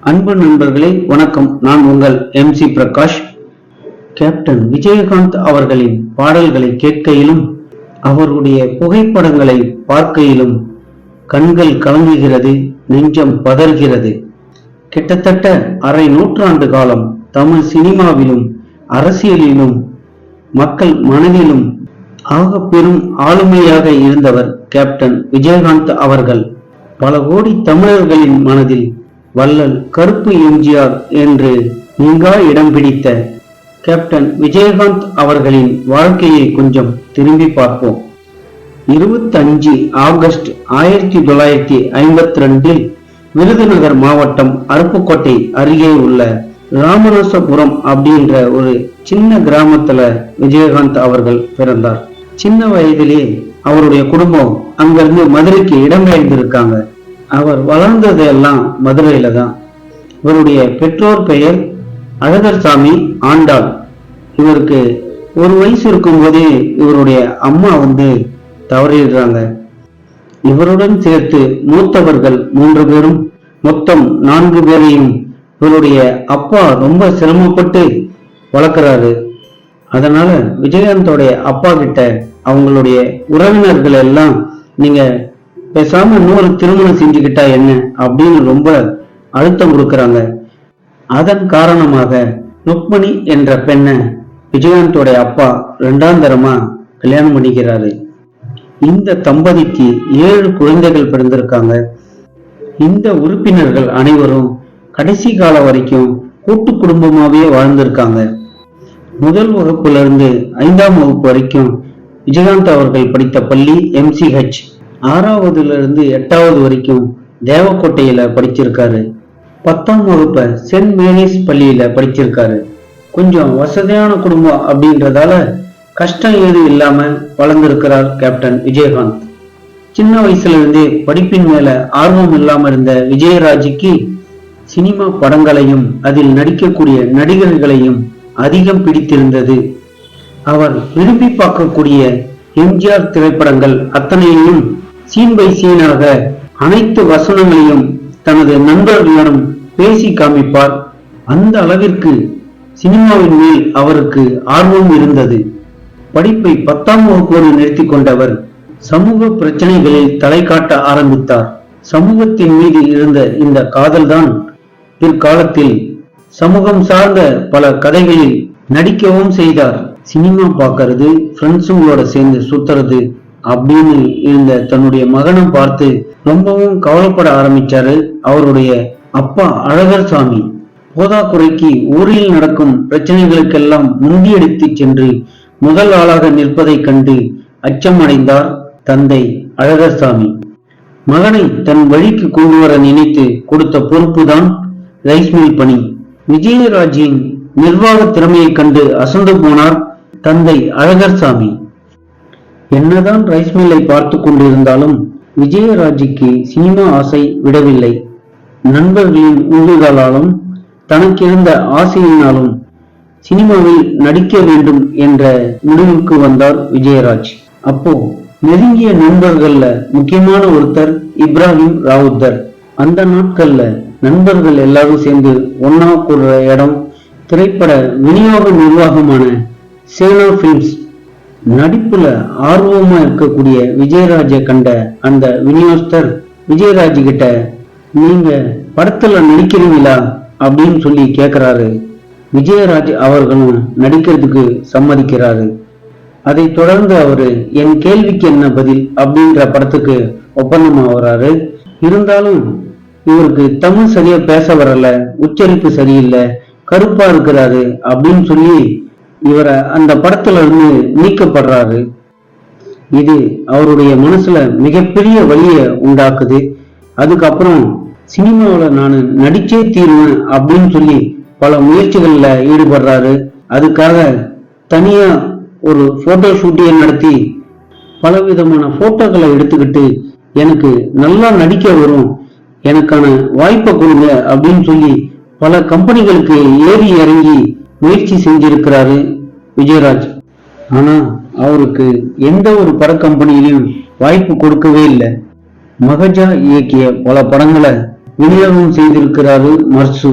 அன்பு நண்பர்களே வணக்கம். நான் உங்கள் M C Prakash. Captain Vijayakanth அவர்களின் பாடல்களை கேட்கையிலும் அவருடைய புகைப்படங்களை பார்க்கையிலும் கண்கள் கலங்குகிறது நெஞ்சம் பதறுகிறது. கிட்டத்தட்ட அரை நூற்றாண்டு காலம் தமிழ் சினிமாவிலும் அரசியலிலும் மக்கள் மனதிலும் ஆக பெரும் ஆளுமையாக இருந்தவர் கேப்டன் விஜயகாந்த் அவர்கள். பல கோடி தமிழர்களின் மனதில் வள்ளல் கருப்பு எம்ஜிஆர் என்று நீங்கா இடம் பிடித்த கேப்டன் விஜயகாந்த் அவர்களின் வாழ்க்கையை கொஞ்சம் திரும்பி பார்ப்போம். இருபத்தஞ்சு ஆகஸ்ட் ஆயிரத்தி தொள்ளாயிரத்தி ஐம்பத்தி ரெண்டில் விருதுநகர் மாவட்டம் அருப்புக்கோட்டை அருகே உள்ள ராமநாசபுரம் அப்படின்ற ஒரு சின்ன கிராமத்துல விஜயகாந்த் அவர்கள் பிறந்தார். சின்ன வயதிலே அவருடைய குடும்பம் அங்கிருந்து மதுரைக்கு இடம்பெயர்ந்திருக்காங்க அவர் வளர்ந்தது எல்லாம் மதுரையில தான் இவருடைய பெற்றோர் பெயர் அழகர்சாமி ஆண்டாள். இவருக்கு ஒரு வயசு இருக்கும்போதே இவருடைய அம்மா வந்து தவறிடுறாங்க. இவருடன் சேர்த்து மூத்தவர்கள் மூன்று பேரும் மொத்தம் நான்கு பேரையும் இவருடைய அப்பா ரொம்ப சிரமப்பட்டு வளர்க்குறாரு. அதனால விஜயகாந்தோடைய அப்பா கிட்ட அவங்களுடைய உறவினர்கள் எல்லாம் நீங்க பேசாம இன்னொரு திருமணம் செஞ்சுக்கிட்டா என்ன அப்படின்னு ரொம்ப அழுத்தம் கொடுக்கறாங்க. அதன் காரணமாக ருக்மணி என்ற பெண்ணை விஜயகாந்தோடைய அப்பா ரெண்டாம் தரமா கல்யாணம் பண்ணிக்கிறாரு. இந்த தம்பதிக்கு ஏழு குழந்தைகள் பிறந்திருக்காங்க. இந்த உறுப்பினர்கள் அனைவரும் கடைசி காலம் வரைக்கும் கூட்டு குடும்பமாவே வாழ்ந்திருக்காங்க. முதல் வகுப்புல இருந்து ஐந்தாம் வகுப்பு வரைக்கும் விஜயகாந்த் அவர்கள் படித்த பள்ளி எம்சிஹெச் ஆறாவதுல இருந்து எட்டாவது வரைக்கும் தேவக்கோட்டையில படிச்சிருக்காரு. பத்தாம் வகுப்பை சென்ட் மேரிஸ் பள்ளியில படிச்சிருக்காரு. கொஞ்சம் வசதியான குடும்பம் அப்படின்றதால கஷ்டம் ஏதும் இல்லாம வளர்ந்திருக்கிறார் கேப்டன் விஜயகாந்த். சின்ன வயசுல இருந்தே படிப்பின் மேல ஆர்வம் இல்லாம இருந்த விஜயராஜுக்கு சினிமா படங்களையும் அதில் நடிக்கக்கூடிய நடிகர்களையும் அதிகம் பிடித்திருந்தது. அவர் விரும்பி பார்க்கக்கூடிய எம்ஜிஆர் திரைப்படங்கள் அத்தனையையும் சீன் பை சீனாக அனைத்து வசனங்களையும் தனது நண்பர்களிடம் பேசி காமிப்பார். அந்த அளவிற்கு சினிமாவின் மேல் அவருக்கு ஆர்வம் இருந்தது. படிப்பை பத்தாம் வகுப்போடு நிறுத்தி கொண்டவர் சமூக பிரச்சனைகளில் தலை காட்ட ஆரம்பித்தார். சமூகத்தின் மீது இருந்த இந்த காதல்தான் பிற்காலத்தில் சமூகம் சார்ந்த பல கதைகளில் நடிக்கவும் செய்தார். சினிமா பார்க்கறது ஃப்ரெண்ட்ஸுங்களோட சேர்ந்து சுத்துறது அப்படின்னு இருந்த தன்னுடைய மகனை பார்த்து ரொம்பவும் கவலைப்பட ஆரம்பிச்சாரு அவருடைய அப்பா அழகர் சாமி. போதாக்குறைக்கு ஊரில் நடக்கும் பிரச்சனைகளுக்கெல்லாம் முந்தியடித்து சென்று முதல் ஆளாக நிற்பதைக் கண்டு அச்சமடைந்தார் தந்தை அழகர் சாமி. மகனை தன் வழிக்கு கொண்டு வர நினைத்து கொடுத்த பொறுப்புதான் ரைஸ் மில் பணி. விஜயராஜின் நிர்வாக திறமையை கண்டு அசந்து போனார் தந்தை அழகர் சாமி. என்னதான் ரைஸ் மில்லை பார்த்து கொண்டிருந்தாலும் விஜயராஜுக்கு சினிமா ஆசை விடவில்லை. நண்பர்களின் உந்துதலாலும் தனக்கிருந்த ஆசையினாலும் சினிமாவில் நடிக்க வேண்டும் என்ற முடிவுக்கு வந்தார் விஜயராஜ். அப்போ நெருங்கிய நண்பர்கள்ல முக்கியமான ஒருத்தர் இப்ராஹிம் ராவுத்தர். அந்த நாட்கள்ல நண்பர்கள் எல்லாரும் சேர்ந்து ஒன்னா கூடுற இடம் திரைப்பட விநியோக நிர்வாகமான சேனா பிலிம்ஸ் நடிப்புல ஆர்வமா இருக்கக்கூடிய விஜயராஜை கண்ட அந்த விநியோகஸ்தர் விஜயராஜ் கிட்ட நீங்க படத்துல நடிக்கிறீங்களா? அப்படின்னு சொல்லி கேக்குறாரு. விஜயராஜ் அவர்களும் நடிக்கிறதுக்கு சம்மதிக்கிறாரு. அதை தொடர்ந்து அவரு என் கேள்விக்கு என்ன பதில்? அப்படின்ற படத்துக்கு ஒப்பந்தம் ஆகுறாரு. இருந்தாலும் இவருக்கு தமிழ் சரியா பேச வரல உச்சரிப்பு சரியில்லை கருப்பா இருக்கிறாரு அப்படின்னு சொல்லி இவரை அந்த படத்துல இருந்து நீக்கப்படுறாரு. இது அவருடைய மனசுல மிகப்பெரிய வலிய உண்டாக்குது. அதுக்கப்புறம் சினிமாவில் நான் நடிச்சே தீருவேன் அப்படின்னு சொல்லி பல முயற்சிகளில் ஈடுபடுறாரு. அதுக்காக தனியாக ஒரு ஃபோட்டோ ஷூட்டியை நடத்தி பல விதமான ஃபோட்டோக்களை எடுத்துக்கிட்டு எனக்கு நல்லா நடிக்க வரும் எனக்கான வாய்ப்பை கொடுங்க அப்படின்னு சொல்லி பல கம்பெனிகளுக்கு ஏறி இறங்கி முயற்சி செஞ்சிருக்கிறாரு விஜயராஜ். ஆனா அவருக்கு எந்த ஒரு பட கம்பெனியிலையும் வாய்ப்பு கொடுக்கவே இல்லை. மகஜா இயக்கிய பல படங்களை விநியோகம் செய்திருக்கிறாரு மர்சு.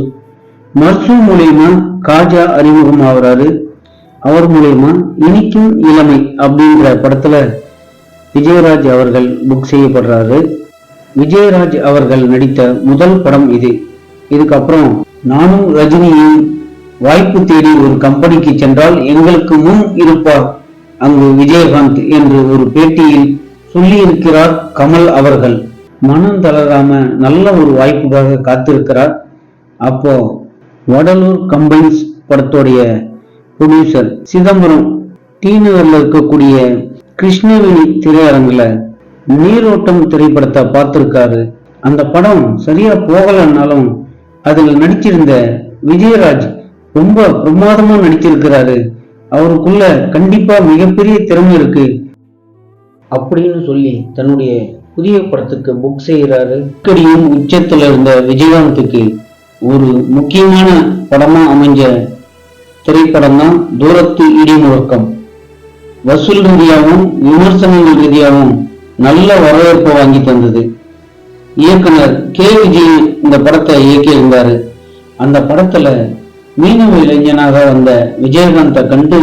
மர்சு மூலியமா காஜா அறிமுகம் ஆகுறாரு. அவர் மூலியமா இனிக்கும் இளமை அப்படின்ற படத்துல விஜயராஜ் அவர்கள் புக் செய்யப்படுறாரு. விஜயராஜ் அவர்கள் நடித்த முதல் படம் இது. இதுக்கப்புறம் நானும் ரஜினியும் வாய்ப்பு தேடி ஒரு கம்பெனிக்கு சென்றால் எங்களுக்கு முன் இருப்பார். அங்கு விஜயகாந்த் என்று ஒரு பேட்டியில் சொல்லியிருக்கிறார் கமல் அவர்கள். மனம் தளராம நல்ல ஒரு வாய்ப்புக்காக காத்திருக்கிறார். அப்போ வடலூர் கம்பைன்ஸ் படத்துடைய ப்ரொடியூசர் சிதம்பரம் டி நகர்ல இருக்கக்கூடிய கிருஷ்ணவேணி திரையரங்குல நீரோட்டம் திரைப்படத்தை பார்த்திருக்காரு. அந்த படம் சரியா போகலன்னாலும் அதுல நடிச்சிருந்த விஜயராஜ் ரொம்ப பிரமாதமா நடிச்சிருக்கிறாரு. அவருக்குள்ள கண்டிப்பா மிகப்பெரிய திறமை இருக்கு. அப்படின்னு சொல்லி தன்னுடைய புதிய படத்துக்கு புக் செய்யறாரு இக்கடியும் உச்சத்துல இருந்த விஜயகாந்துக்கு ஒரு முக்கியமான படமா அமைஞ்ச திரைப்படம் தான் தூரத்து இடி முழக்கம் வசூல் ரீதியாகவும் விமர்சனங்கள் ரீதியாகவும் நல்ல வரவேற்பை வாங்கி தந்தது. இயக்குனர் கே. விஜய் இந்த படத்தை இயக்கியிருந்தாரு. அந்த படத்துல மீனவ இளைஞனாக வந்த விஜயகாந்தை கண்டு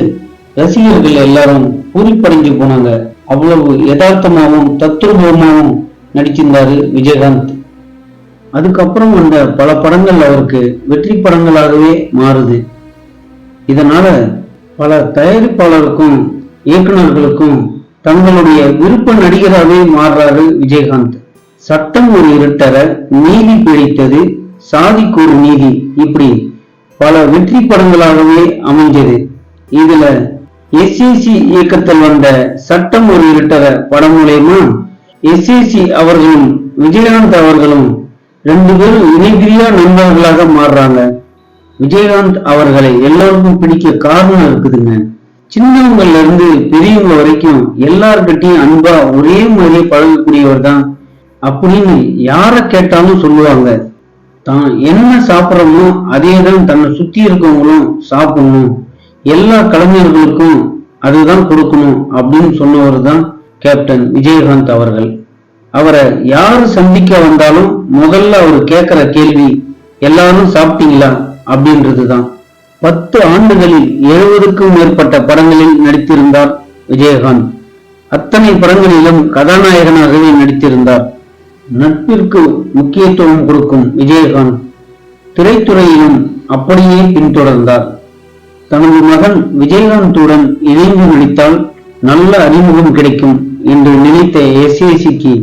ரசிகர்கள் எல்லாரும் பூரிப்படைஞ்சு போனாங்க. அவ்வளவு யதார்த்தமாகவும் தத்ரூபமாகவும் நடிச்சிருந்தாரு விஜயகாந்த். அதுக்கப்புறம் வந்த பல படங்கள் அவருக்கு வெற்றி படங்களாகவே மாறுது. இதனால பல தயாரிப்பாளருக்கும் இயக்குநர்களுக்கும் தங்களுடைய விருப்ப நடிகராகவே மாறுறாரு விஜயகாந்த். சட்டம் ஒரு இருட்டர நீதி பிடித்தது சாதிக்கு ஒரு நீதி இப்படி பல வெற்றி படங்களாகவே அமைஞ்சது இதுல எஸ்இசி இயக்கத்தில் வந்த சட்டம் ஒரு இருட்டர படம் மூலயமா எஸ்இசி அவர்களும் விஜயகாந்த் அவர்களும் ரெண்டு பேரும் இணைபிரியா நண்பர்களாக மாறுறாங்க. விஜயகாந்த் அவர்களை எல்லாருக்கும் பிடிக்க காரணம் இருக்குதுங்க. சின்னவங்கள்ல இருந்து பெரியவங்க வரைக்கும் எல்லார்கிட்டையும் அன்பா ஒரே மாதிரியே பழகக்கூடியவர் தான் அப்படின்னு யார கேட்டாலும் சொல்லுவாங்க. தான் என்ன சாப்பிட்றோமோ அதே தான் தன்னை சுத்தி இருக்கவங்களும் சாப்பிடணும். எல்லா கலைஞர்களுக்கும் அதுதான் கொடுக்கணும் அப்படின்னு சொன்னவர் தான் கேப்டன் விஜயகாந்த் அவர்கள். அவரை யாரு சந்திக்க வந்தாலும் முதல்ல அவர் கேட்கிற கேள்வி எல்லாரும் சாப்பிட்டீங்களா? அப்படின்றது தான் பத்து ஆண்டுகளில் எழுபதுக்கும் மேற்பட்ட படங்களில் நடித்திருந்தார் விஜயகாந்த். அத்தனை படங்களிலும் கதாநாயகனாகவே நடித்திருந்தார். நட்பிற்கு முக்கியத்துவம் கொடுக்கும் விஜயகாந்த் திரைத்துறையிலும் அப்படியே பின்தொடர்ந்தார். தனது மகன் விஜயகாந்துடன் இணைந்து நடித்தால் நல்ல அறிமுகம் கிடைக்கும் என்று நினைத்த எஸ்ஏசிக்கு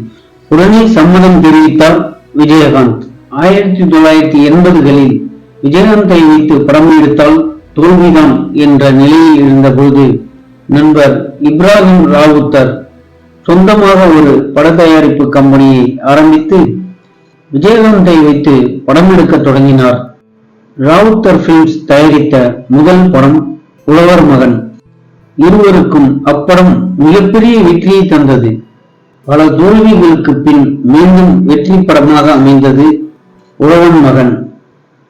உடனே சம்மதம் தெரிவித்தார் விஜயகாந்த். ஆயிரத்தி தொள்ளாயிரத்தி எண்பதுகளில் விஜயகாந்தை வைத்து படம் எடுத்தால் தோல்விதான் என்ற நிலையில் இருந்தபோது நண்பர் இப்ராஹிம் ராவுத்தர் சொந்தமாக ஒரு பட தயாரிப்பு கம்பெனியை ஆரம்பித்து விஜயகாந்தை வைத்து படம் எடுக்க தொடங்கினார். ராவுத்தர் பிலிம்ஸ் தயாரித்த முதல் படம் உழவர் மகன். இருவருக்கும் அப்படம் மிகப்பெரிய வெற்றியை தந்தது. பல தோல்விகளுக்கு பின் மீண்டும் வெற்றி படமாக அமைந்தது உழவன் மகன்.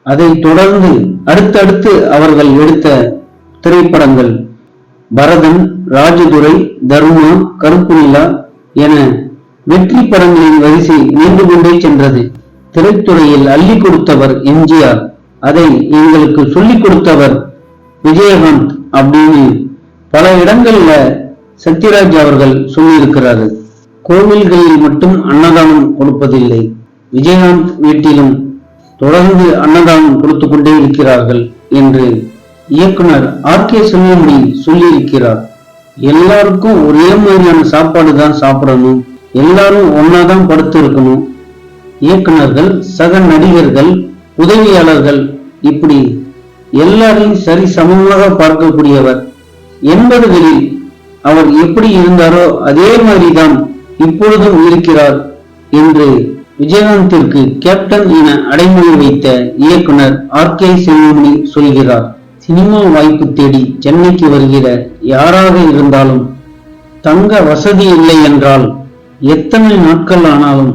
அதைத் தொடர்ந்து அடுத்தடுத்து அவர்கள் எடுத்த திரைப்படங்கள். பரதன் ராஜதுரை தர்மா கருப்பு நிலா என வெற்றி படங்களின் வரிசை நீண்டு கொண்டே சென்றது. திரைத்துறையில் அள்ளி கொடுத்தவர் எம்ஜிஆர். அதை எங்களுக்கு சொல்லிக் கொடுத்தவர் விஜயகாந்த் அப்படின்னு பல இடங்கள்ல சத்யராஜ் அவர்கள் சொல்லியிருக்கிறாரு. கோவில்களில் மட்டும் அன்னதானம் கொடுப்பதில்லை. விஜயகாந்த் வீட்டிலும் தொடர்ந்து அன்னதானம் கொடுத்து கொண்டே இருக்கிறார்கள் என்று இயக்குனர் ஆர் கே செல்வமணி சொல்லியிருக்கிறார் எல்லாருக்கும் ஒரே மாதிரியான சாப்பாடு தான் சாப்பிடணும். எல்லாரும் ஒன்னாதான் படுத்து இருக்கணும் இயக்குனர்கள் சக நடிகர்கள் உதவியாளர்கள் இப்படி எல்லாரையும் சரி சமமாக பார்க்கக்கூடியவர். எண்பதுகளில் அவர் எப்படி இருந்தாரோ அதே மாதிரிதான் இப்பொழுதும் இருக்கிறார் என்று விஜயகாந்திற்கு கேப்டன் என அடைமொழி வைத்த இயக்குனர் ஆர் கே செல்வமணி சொல்கிறார். சினிமா வாய்ப்பு தேடி சென்னைக்கு வருகிற யாராக இருந்தாலும் தங்க வசதி இல்லை என்றால் எத்தனை நாட்கள் ஆனாலும்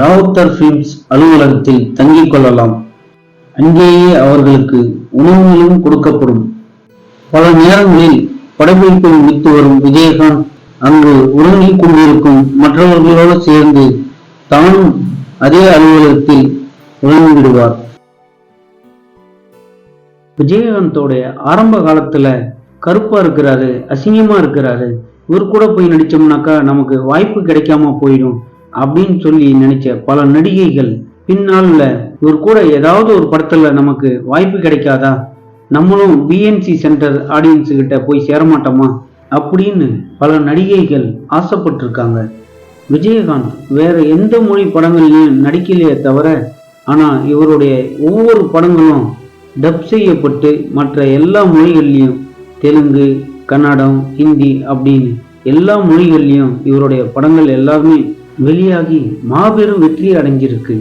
ராவுத்தர் பிலிம்ஸ் அலுவலகத்தில் தங்கிக் கொள்ளலாம். அங்கேயே அவர்களுக்கு உணவுகளும் கொடுக்கப்படும். பல நேரங்களில் படப்பிடிப்பை முடித்து வரும் விஜயகாந்த் அங்கு உறங்கிக் கொண்டிருக்கும் மற்றவர்களோடு சேர்ந்து தானும் அதே அலுவலகத்தில் உறங்கிவிடுவார். விஜயகாந்தோடைய ஆரம்ப காலத்துல கருப்பா இருக்கிறாரு அசிங்கமா இருக்கிறாரு. இவர் கூட போய் நடிச்சோம்னாக்கா நமக்கு வாய்ப்பு கிடைக்காம போயிடும் அப்படின்னு சொல்லி நினைச்ச பல நடிகைகள் பின்னால இவர் கூட ஏதாவது ஒரு படத்துல நமக்கு வாய்ப்பு கிடைக்காதா? நம்மளும் பிஎன்சி சென்டர் ஆடியன்ஸ் கிட்ட போய் சேரமாட்டோமா அப்படின்னு பல நடிகைகள் ஆசைப்பட்டிருக்காங்க. விஜயகாந்த் வேற எந்த மொழி படங்கள்லையும் நடிக்கலையே தவிர ஆனா இவருடைய ஒவ்வொரு படங்களும் டப் செய்யப்பட்டு மற்ற எல்லா மொழிகள்லையும் தெலுங்கு கன்னடம் ஹிந்தி அப்படின்னு எல்லா மொழிகள்லையும் இவருடைய படங்கள் எல்லாமே வெளியாகி மாபெரும் வெற்றி அடைஞ்சிருக்கு.